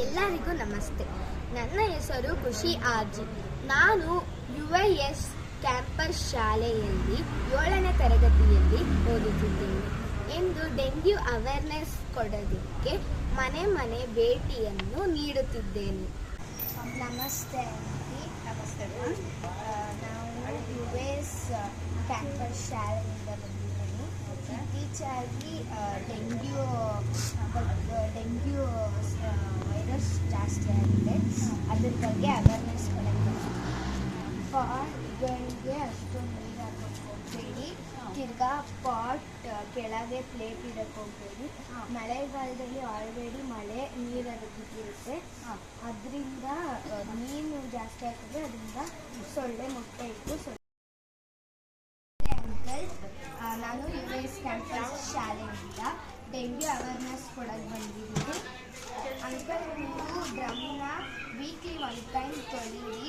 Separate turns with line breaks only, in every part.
ಎಲ್ಲರಿಗೂ ನಮಸ್ತೆ. ನನ್ನ ಹೆಸರು ಖುಷಿ ಆರ್ಜಿ ನಾನು ಯು ಐ ಎಸ್ ಕ್ಯಾಂಪಸ್ ಶಾಲೆಯಲ್ಲಿ ಏಳನೇ ತರಗತಿಯಲ್ಲಿ ಓದುತ್ತಿದ್ದೇನೆ. ಎಂದು ಡೆಂಗ್ಯೂ ಅವೇರ್ನೆಸ್ ಕೊಡೋದಕ್ಕೆ ಮನೆ ಮನೆ ಭೇಟಿಯನ್ನು ನೀಡುತ್ತಿದ್ದೇನೆ. ನಮಸ್ತೆ
ನಮಸ್ತೆ.
ನಾವು ಯು ಎಸ್ ಕ್ಯಾಂಪಸ್ ಶಾಲೆಯಿಂದ ಬಂದಿದ್ದೇನೆ. ಇತ್ತೀಚಾಗಿ ಡೆಂಗ್ಯೂ ಅದ್ರ ಬಗ್ಗೆ ಅವೇರ್ನೆಸ್ ಪಾಟ್ಗಳಿಗೆ ಅಷ್ಟು ನೀರು ಹಾಕೋಕೆ ಹೋಗ್ಬೇಡಿ ತಿರ್ಗಾ ಪಾಟ್ ಕೆಳಗೆ ಪ್ಲೇಟ್ ಇಡಕ್ಕೆ ಹೋಗ್ಬೇಡಿ ಮಳೆಗಾಲದಲ್ಲಿ ಆಲ್ರೆಡಿ ಮಳೆ ನೀರು ಅದಕ್ಕಿರುತ್ತೆ ಅದರಿಂದ ಮೀನು ಜಾಸ್ತಿ ಆಗ್ತದೆ ಅದರಿಂದ ಸೊಳ್ಳೆ ಮೊಟ್ಟೆ ಇಟ್ಟು ಸೊಳ್ಳೆ ಅಂಕಲ್ ನಾನು ಯು ಎಸ್ ಕ್ಯಾಂಪಸ್ ಶಾಲೆಯಿಂದ ಡೆಂಗ್ಯೂ ಅವೇರ್ನೆಸ್ ಕೊಡೋಕ್ಕೆ ಬಂದಿದ್ದೀನಿ ಅಂಕಲ್ ನೀವು ಡ್ರಮ್ನ ವೀಕ್ಲಿ ಒನ್ ಟೈಮ್ ತೊಳೀರಿ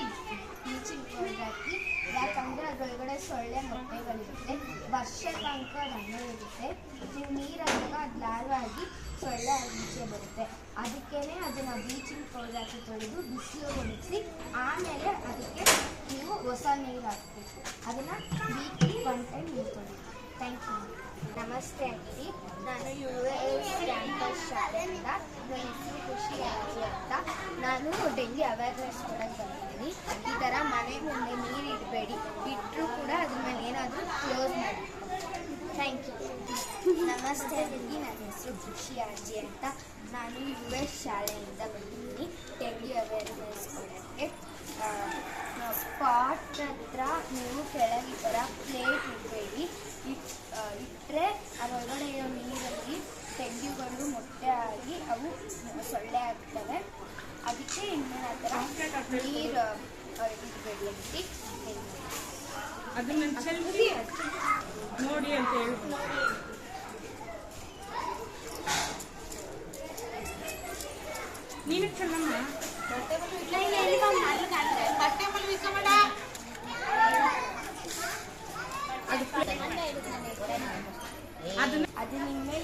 ಬ್ಲೀಚಿಂಗ್ ಪೌಡರ್ ಹಾಕಿ ಯಾಕಂದರೆ ಅದರೊಳಗಡೆ ಸೊಳ್ಳೆ ಮೊಟ್ಟೆಗಳಿರುತ್ತೆ ವರ್ಷಕ್ಕಾಂಕ ರನ್ನೇ ಇರುತ್ತೆ, ನೀವು ನೀರು ಹಾಕಿದಾಗ ಅದು ಲಾರ್ವಾಗಿ ಸೊಳ್ಳೆ ಈಚೆ ಬರುತ್ತೆ. ಅದಕ್ಕೇ ಅದನ್ನು ಬ್ಲೀಚಿಂಗ್ ಪೌಡರ್ ಹಾಕಿ ತೊಳೆದು ಬಿಸಿಲು ಹೊಡಿಸಿ ಆಮೇಲೆ ಅದಕ್ಕೆ ನೀವು ಹೊಸ ನೀರು ಹಾಕಬೇಕು. ಅದನ್ನು ವೀಕ್ಲಿ ಒನ್ ಟೈಮ್ ನೀರು ತೊಳಿ ಥ್ಯಾಂಕ್ ಯು ನಮಸ್ತೆ ಆಂಟಿ ನಾನು ಯು ಎಸ್ ಕ್ಯಾಂಪಸ್ ಶಾಲೆಯಿಂದ ನನ್ನ ಹೆಸರು ಖುಷಿ ಅಜ್ಜಿ ಅಂತ ನಾನು ಡೆಂಗಿ ಅವೇರ್ನೆಸ್ ಕೊಡೋಕ್ಕೆ ಬಂದಿದ್ದೀನಿ ಈ ಥರ ಮನೆ ಮುಂದೆ ನೀರು ಇಡಬೇಡಿ ಇಟ್ಟರೂ ಕೂಡ ಅದ್ರ ಮೇಲೆ ಏನಾದರೂ ಕ್ಲೋಸ್ ಮಾಡಿ ಥ್ಯಾಂಕ್ ಯು ನಮಸ್ತೆ ಡೆಂಗಿ ನನ್ನ ಹೆಸರು ಖುಷಿ ಅಜ್ಜಿ ಅಂತ ನಾನು ಯು ಎಸ್ ಶಾಲೆಯಿಂದ ಬಂದಿದ್ದೀನಿ ಡೆಂಗಿ ಅವೇರ್ನೆಸ್ ಕೊಡೋಕ್ಕೆ ಸ್ಪಾಟ್ ಹತ್ರ ನೀವು ಕೆಳಗೆ ಈ ಥರ ಪ್ಲೇಟ್ ಇಡಬೇಡಿ ಇಟ್ ಇಟ್ಟರೆ ಅದರೊಳಗಡೆ ಇರೋ ನೀರಲ್ಲಿ ತೆಂಗುಗಳು ಮೊಟ್ಟೆ ಆಗಿ ಅವು ಸೊಳ್ಳೆ ಆಗ್ತವೆ ಅದಕ್ಕೆ ಇನ್ನೇನು ಆ ಥರ ನೀರು ಇಡಬೇಡಿ ಅಂತ
ಅದನ್ನ ಚೆಲ್ಲಿ ನೋಡಿ ಅಂತ ಹೇಳಿ. ನೀನು ಚೆಲ್ಲಮ್ಮ ಅದನ್ನ
ಅದು ನಿಮ್ಮೇ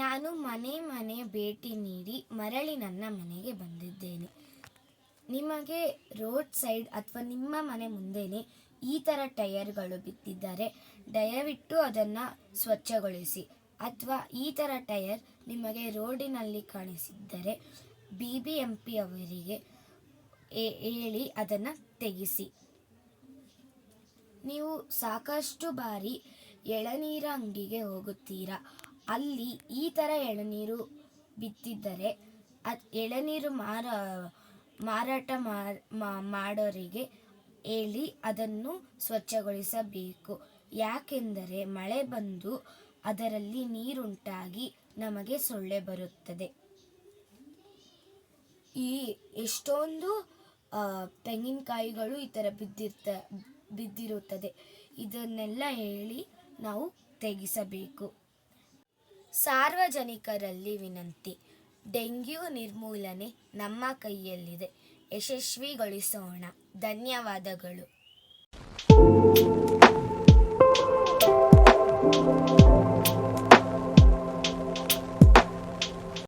ನಾನು ಮನೆ ಮನೆ ಭೇಟಿ ನೀಡಿ ಮರಳಿ ನನ್ನ ಮನೆಗೆ ಬಂದಿದ್ದೇನೆ. ನಿಮಗೆ ರೋಡ್ ಸೈಡ್ ಅಥವಾ ನಿಮ್ಮ ಮನೆ ಮುಂದೆನೆ ಈ ಥರ ಟೈರ್ಗಳು ಬಿದ್ದಿದ್ದರೆ ದಯವಿಟ್ಟು ಅದನ್ನು ಸ್ವಚ್ಛಗೊಳಿಸಿ. ಅಥವಾ ಈ ಥರ ಟೈರ್ ನಿಮಗೆ ರೋಡಿನಲ್ಲಿ ಕಾಣಿಸಿದ್ದರೆ ಬಿ ಬಿ ಎಂ ಪಿ ಅವರಿಗೆ ಹೇಳಿ ಅದನ್ನು ತೆಗೆಸಿ. ನೀವು ಸಾಕಷ್ಟು ಬಾರಿ ಎಳನೀರ ಅಂಗಿಗೆ ಹೋಗುತ್ತೀರಾ? ಅಲ್ಲಿ ಈ ಥರ ಎಳನೀರು ಬಿತ್ತಿದ್ದರೆ ಅದು ಎಳನೀರು ಮಾರ, ಮಾರಾಟ ಮಾಡೋರಿಗೆ ಹೇಳಿ ಅದನ್ನು ಸ್ವಚ್ಛಗೊಳಿಸಬೇಕು. ಯಾಕೆಂದರೆ ಮಳೆ ಬಂದು ಅದರಲ್ಲಿ ನೀರುಂಟಾಗಿ ನಮಗೆ ಸೊಳ್ಳೆ ಬರುತ್ತದೆ. ಈ ಎಷ್ಟೊಂದು ತೆಂಗಿನಕಾಯಿಗಳು ಈ ಥರ ಬಿದ್ದಿರ್ತ, ಬಿದ್ದಿರುತ್ತದೆ. ಇದನ್ನೆಲ್ಲ ಹೇಳಿ ನಾವು ತೆಗೆಸಬೇಕು. ಸಾರ್ವಜನಿಕರಲ್ಲಿ ವಿನಂತಿ. ಡೆಂಗ್ಯೂ ನಿರ್ಮೂಲನೆ ನಮ್ಮ ಕೈಯಲ್ಲಿದೆ. ಯಶಸ್ವಿಗೊಳಿಸೋಣ. ಧನ್ಯವಾದಗಳು.